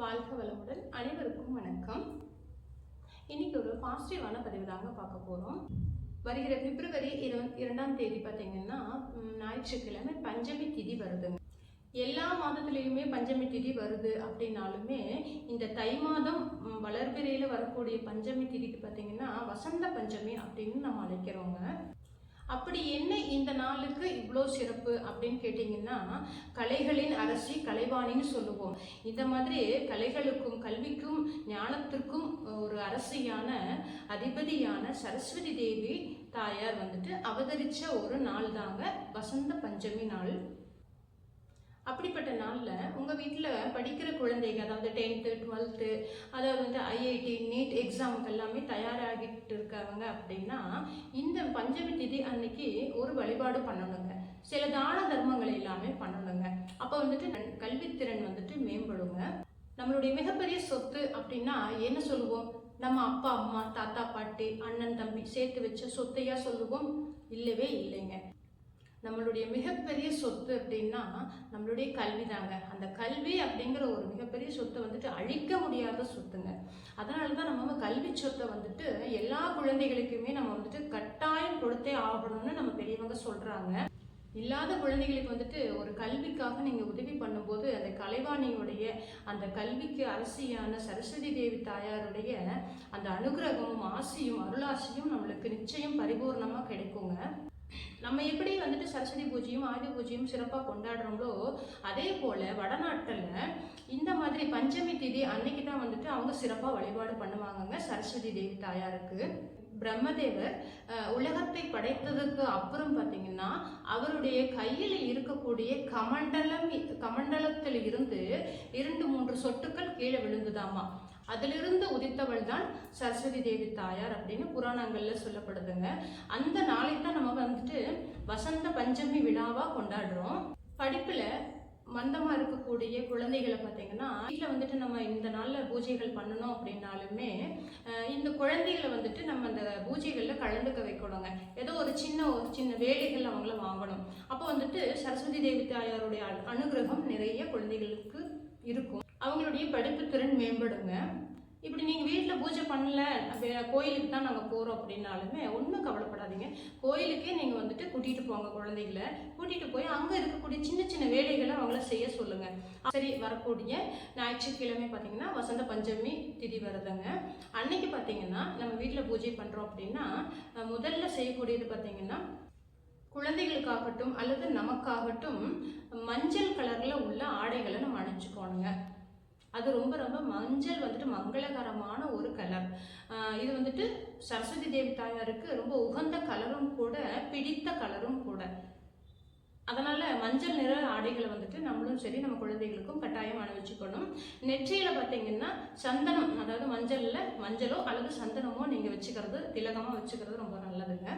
வாழ்க வளமுடன் அனைவருக்கும் வணக்கம். இன்னைக்கு ஒரு பாசிட்டிவான பதிவு தாங்க பார்க்க போகிறோம் வருகிற பிப்ரவரி இரு இரண்டாம் தேதி பார்த்தீங்கன்னா ஞாயிற்றுக்கிழமை பஞ்சமி திதி வருதுங்க. எல்லா மாதத்துலேயுமே பஞ்சமி திதி வருது அப்படின்னாலுமே இந்த தை மாதம் வளர்பிறையில் வரக்கூடிய பஞ்சமி திதிக்கு பார்த்தீங்கன்னா வசந்த பஞ்சமி அப்படின்னு நம்ம அழைக்கிறோங்க. அப்படி என்ன இந்த நாளுக்கு இவ்வளோ சிறப்பு அப்படின்னு கேட்டிங்கன்னா கலைகளின் அரசி கலைவாணின்னு சொல்லுவோம். இந்த மாதிரி கலைகளுக்கும் கல்விக்கும் ஞானத்திற்கும் ஒரு அரசியான அதிபதியான சரஸ்வதி தேவி தாயார் வந்துட்டு அவதரித்த ஒரு நாள் தாங்க வசந்த பஞ்சமி நாள். அப்படிப்பட்ட நாளில் உங்கள் வீட்டில் படிக்கிற குழந்தைங்க அதாவது டென்த்து டுவெல்த்து அதாவது வந்து ஐஐடி நீட் எக்ஸாமுக்கு எல்லாமே தயாராகிட்டு இருக்காங்க அப்படின்னா இந்த பஞ்சமி திதி அன்னைக்கு ஒரு வழிபாடு பண்ணணுங்க. சில தான தர்மங்கள் எல்லாமே பண்ணணுங்க. அப்போ வந்துட்டு கல்வித்திறன் வந்துட்டு மேம்படுங்க. நம்மளுடைய மிகப்பெரிய சொத்து அப்படின்னா என்ன சொல்லுவோம்? நம்ம அப்பா அம்மா தாத்தா பாட்டி அண்ணன் தம்பி சேர்த்து வச்ச சொத்தையா சொல்லுவோம்? இல்லவே இல்லைங்க. நம்மளுடைய மிகப்பெரிய சொத்து அப்படின்னா நம்மளுடைய கல்வி தாங்க. அந்த கல்வி அப்படிங்கிற ஒரு மிகப்பெரிய சொத்தை வந்துட்டு அழிக்க முடியாத சொத்துங்க. அதனால தான் நம்ம கல்வி சொத்தை வந்துட்டு எல்லா குழந்தைகளுக்குமே நம்ம வந்துட்டு கட்டாயம் கொடுத்தே ஆகணும்னு நம்ம பெரியவங்க சொல்கிறாங்க இல்லாத குழந்தைகளுக்கு வந்துட்டு ஒரு கல்விக்காக நீங்கள் உதவி பண்ணும்போது அந்த கலைவாணியுடைய அந்த கல்விக்கு அரசியான சரஸ்வதி தேவி தாயாருடைய அந்த அனுகிரகமும் ஆசியும் அருளாசியும் நம்மளுக்கு நிச்சயம் பரிபூர்ணமாக கிடைக்குங்க. நம்ம எப்படி வந்துட்டு சரஸ்வதி பூஜையும் ஆயுத பூஜையும் சிறப்பாக கொண்டாடுறோங்களோ அதே போல் வடநாட்டில் இந்த மாதிரி பஞ்சமி திதி அன்னைக்கு தான் வந்துட்டு அவங்க சிறப்பாக வழிபாடு பண்ணுவாங்கங்க. சரஸ்வதி தேவி தாயாருக்கு. பிரம்மதேவர் உலகத்தை படைத்ததுக்கு அப்புறம் பார்த்தீங்கன்னா அவருடைய கையில் இருக்கக்கூடிய கமண்டலம் கமண்டலத்தில் இருந்து இரண்டு மூன்று சொட்டுக்கள் கீழே விழுந்துதாமா. அதிலிருந்து உதித்தவள் தான் சரஸ்வதி தேவி தாயார் அப்படின்னு புராணங்கள்ல சொல்லப்படுதுங்க. அந்த நாளை தான் நம்ம வந்துட்டு வசந்த பஞ்சமி விழாவா கொண்டாடுறோம். படிப்புல மந்தமா இருக்கக்கூடிய குழந்தைகளை பார்த்தீங்கன்னா வீட்டில் வந்துட்டு நம்ம இந்த நாளில் பூஜைகள் பண்ணணும் அப்படின்னாலுமே இந்த குழந்தைகளை வந்துட்டு நம்ம அந்த பூஜைகளில் கலந்துக்க வைக்கணுங்க. ஏதோ ஒரு சின்ன ஒரு சின்ன வேலைகள் அவங்கள வாங்கணும். அப்போ வந்துட்டு சரஸ்வதி தேவி தாயாருடைய அனுகிரகம் நிறைய குழந்தைகளுக்கு இருக்கும். அவங்களுடைய படிப்பு திறன் மேம்படுங்க. இப்படி நீங்கள் வீட்டில் பூஜை பண்ணல கோயிலுக்கு தான் நாங்கள் போகிறோம் அப்படின்னாலுமே ஒன்றும் கவலைப்படாதீங்க. கோயிலுக்கே நீங்கள் வந்துட்டு கூட்டிகிட்டு போங்க குழந்தைகளை. கூட்டிகிட்டு போய் அங்கே இருக்கக்கூடிய சின்ன சின்ன வேலைகளை அவங்கள செய்ய சொல்லுங்கள் சரி வரக்கூடிய ஞாயிற்றுக்கிழமை பார்த்தீங்கன்னா வசந்த பஞ்சமி திதி வருதுங்க. அன்னைக்கு பார்த்தீங்கன்னா நம்ம வீட்டில் பூஜை பண்ணுறோம் அப்படின்னா முதல்ல செய்யக்கூடியது பார்த்தீங்கன்னா குழந்தைகளுக்காகட்டும் அல்லது நமக்காகட்டும் மஞ்சள் கலரில் உள்ள ஆடைகளை நம்ம அணிச்சுக்கோணுங்க அது ரொம்ப ரொம்ப மஞ்சள் வந்துட்டு மங்களகரமான ஒரு கலர் இது வந்துட்டு சரஸ்வதி தேவி தாயாருக்கு ரொம்ப உகந்த கலரும் கூட பிடித்த கலரும் கூட. அதனால் மஞ்சள் நிற ஆடைகளை வந்துட்டு நம்மளும் சரி நம்ம குழந்தைகளுக்கும் கட்டாயம் அணிவிச்சுக்கணும் நெற்றியில் பார்த்தீங்கன்னா சந்தனம் அதாவது மஞ்சளில் மஞ்சளோ அல்லது சந்தனமோ நீங்கள் வச்சுக்கிறது திலகமாக வச்சுக்கிறது ரொம்ப நல்லதுங்க.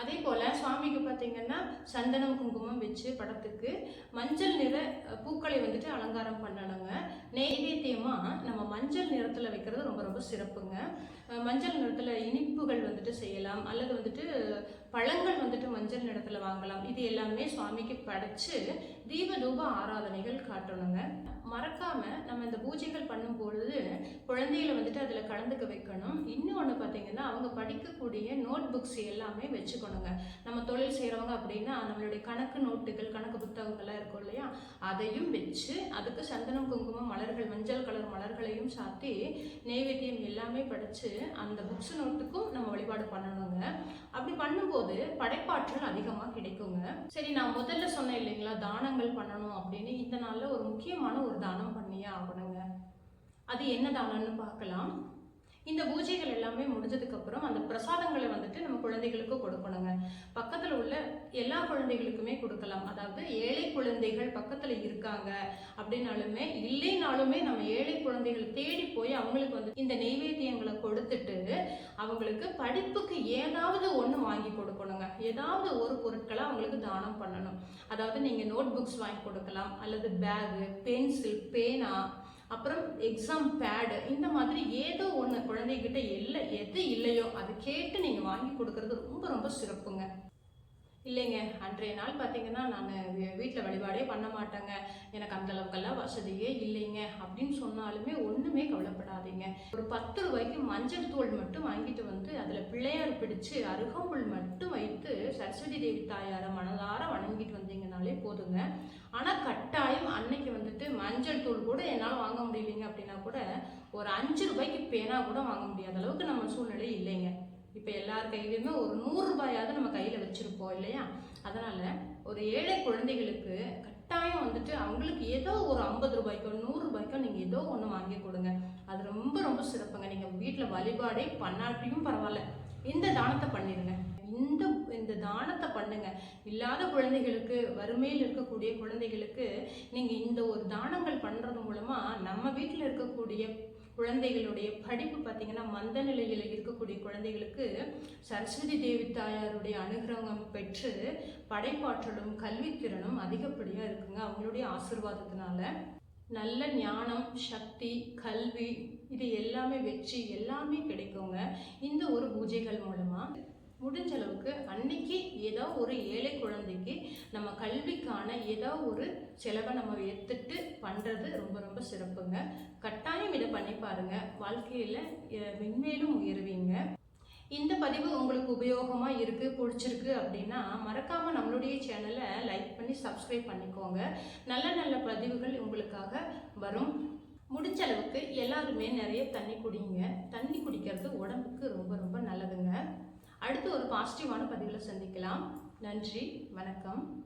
அதே போல் சுவாமிக்கு பார்த்தீங்கன்னா சந்தனம் குங்குமம் வச்சு படத்துக்கு மஞ்சள் நிற பூக்களை வந்துட்டு அலங்காரம் பண்ணணுங்க. நைவேத்தியமாக நம்ம மஞ்சள் நிறத்தில் வைக்கிறது ரொம்ப ரொம்ப சிறப்புங்க. மஞ்சள் நிறத்தில் இனிப்புகள் வந்துட்டு செய்யலாம். அல்லது வந்துட்டு பழங்கள் வந்துட்டு மஞ்சள் நிறத்தில் வாங்கலாம். இது எல்லாமே சுவாமிக்கு படைச்சு தீப தூப ஆராதனைகள் காட்டணுங்க. மறக்காமல் நம்ம இந்த பூஜைகள் பண்ணும்போது குழந்தைகளை வந்துட்டு அதில் கலந்துக்க வைக்கணும். இன்னொன்று பார்த்தீங்கன்னா அவங்க படிக்கக்கூடிய நோட் புக்ஸ் எல்லாமே வச்சுக்கணுங்க. நம்ம தொழில் செய்கிறவங்க அப்படின்னா நம்மளுடைய கணக்கு நோட்டுகள் கணக்கு புத்தகங்கள்லாம் இருக்கும் இல்லையா? அதையும் வச்சு அதுக்கு சந்தனம் குங்குமம் மலர்கள் மஞ்சள் கலர் மலர்களையும் சாத்தி நெய்வேத்தியம் எல்லாமே படித்து அந்த புக்ஸ் நோட்டுக்கும் நம்ம வழிபாடு பண்ணணுங்க. அப்படி பண்ணும்போது படைப்பாற்றல் அதிகமாக கிடைக்குங்க. சரி நான் முதல்ல சொன்னேன் இல்லைங்களா தானங்கள் பண்ணணும் அப்படின்னு. இந்த நாளில் ஒரு முக்கியமான ஒரு தானம் பண்ணியே ஆகணுங்க. அது என்ன தானம்னு பார்க்கலாம். இந்த பூஜைகள் எல்லாமே முடிஞ்சதுக்கப்புறம் அந்த பிரசாதங்களை வந்துட்டு நம்ம குழந்தைகளுக்கு கொடுக்கணுங்க. பக்கத்தில் உள்ள எல்லா குழந்தைகளுக்குமே கொடுக்கலாம். அதாவது ஏழை குழந்தைகள் பக்கத்தில் இருக்காங்க அப்படின்னாலுமே இல்லைனாலுமே நம்ம ஏழை குழந்தைகளை தேடி போய் அவங்களுக்கு வந்து இந்த நெய்வேத்தியங்களை கொடுத்துட்டு அவங்களுக்கு படிப்புக்கு ஏதாவது ஒன்று வாங்கி கொடுக்கணுங்க. ஏதாவது ஒரு பொருட்களை அவங்களுக்கு தானம் பண்ணணும். அதாவது நீங்கள் நோட் புக்ஸ் வாங்கி கொடுக்கலாம். அல்லது பேகு பென்சில் பேனா அப்புறம் எக்ஸாம் பேடு இந்த மாதிரி ஏதோ ஒன்று குழந்தைகிட்ட இல்லை எது இல்லையோ அது கேட்டு நீங்கள் வாங்கி கொடுக்கறது ரொம்ப ரொம்ப சிறப்புங்க. இல்லைங்க அன்றைய நாள் பார்த்தீங்கன்னா நான் வீட்டில் வழிபாடே பண்ண மாட்டேங்க. எனக்கு அந்த அளவுக்கெல்லாம் வசதியே இல்லைங்க. அப்படின்னு சொன்னாலுமே ஒன்றுமே கவலைப்படாதீங்க. ஒரு பத்து ரூபாய்க்கு மஞ்சள் தூள் மட்டும் வாங்கிட்டு வந்து அதில் பிள்ளையார் பிடிச்சு அருகம்புல் மட்டும் வைத்து சரஸ்வதி தேவி தாயாரை மனதார வணங்கிட்டு வந்தீங்கனாலே போதுங்க. ஆனால் கட்டாயம் அன்னைக்கு வந்துட்டு மஞ்சள் தூள் கூட என்னால் வாங்க முடியலைங்க அப்படின்னா கூட ஒரு அஞ்சு ரூபாய்க்கு பேனா கூட வாங்க முடியாத அளவுக்கு நம்ம சூழ்நிலை இல்லைங்க. இப்போ எல்லார் கையிலையுமே ஒரு நூறு ரூபாயாவது நம்ம கையில் வச்சுருப்போம் இல்லையா? அதனால் ஒரு ஏழை குழந்தைகளுக்கு கட்டாயம் வந்துட்டு அவங்களுக்கு ஏதோ ஒரு ஐம்பது ரூபாய்க்கோ நூறு ரூபாய்க்கோ நீங்கள் ஏதோ ஒன்று வாங்கி கொடுங்க. அது ரொம்ப ரொம்ப சிறப்புங்க. நீங்கள் வீட்டில் வழிபாடே பண்ணாட்டியும் பரவாயில்ல. இந்த தானத்தை பண்ணிடுங்க. இந்த இந்த தானத்தை பண்ணுங்க. இல்லாத குழந்தைகளுக்கு வறுமையில் இருக்கக்கூடிய குழந்தைகளுக்கு நீங்கள் இந்த ஒரு தானங்கள் பண்ணுறது மூலமாக நம்ம வீட்டில் இருக்கக்கூடிய குழந்தைகளுடைய படிப்பு பார்த்தீங்கன்னா மந்த நிலையில் இருக்கக்கூடிய குழந்தைகளுக்கு சரஸ்வதி தேவி தாயாருடைய அனுகிரகம் பெற்று படைப்பாற்றலும் கல்வித்திறனும் அதிகப்படியாக இருக்குங்க. அவங்களுடைய ஆசிர்வாதத்தினால. நல்ல ஞானம் சக்தி கல்வி இது எல்லாமே வெற்றி எல்லாமே கிடைக்குங்க. இந்த ஒரு பூஜைகள் மூலமாக முடிஞ்ச அளவுக்கு அன்னைக்கு ஏதோ ஒரு ஏழை குழந்தைக்கு நம்ம கல்விக்கான ஏதோ ஒரு செலவை நம்ம எடுத்துட்டு பண்ணுறது ரொம்ப ரொம்ப சிறப்புங்க. கட்டாயம் இதை பண்ணி பாருங்க. வாழ்க்கையில் மென்மேலும் உயருவீங்க. இந்த பதிவு உங்களுக்கு உபயோகமாக இருக்குது பிடிச்சிருக்கு அப்படின்னா மறக்காமல் நம்மளுடைய சேனலை லைக் பண்ணி சப்ஸ்கிரைப் பண்ணிக்கோங்க. நல்ல நல்ல பதிவுகள் உங்களுக்காக வரும். முடிஞ்ச அளவுக்கு எல்லாருமே நிறைய தண்ணி குடிங்க. தண்ணி குடிக்கிறது உடம்புக்கு ரொம்ப ரொம்ப நல்லதுங்க. அடுத்து ஒரு பாசிட்டிவான பதிவில் சந்திக்கலாம். நன்றி வணக்கம்.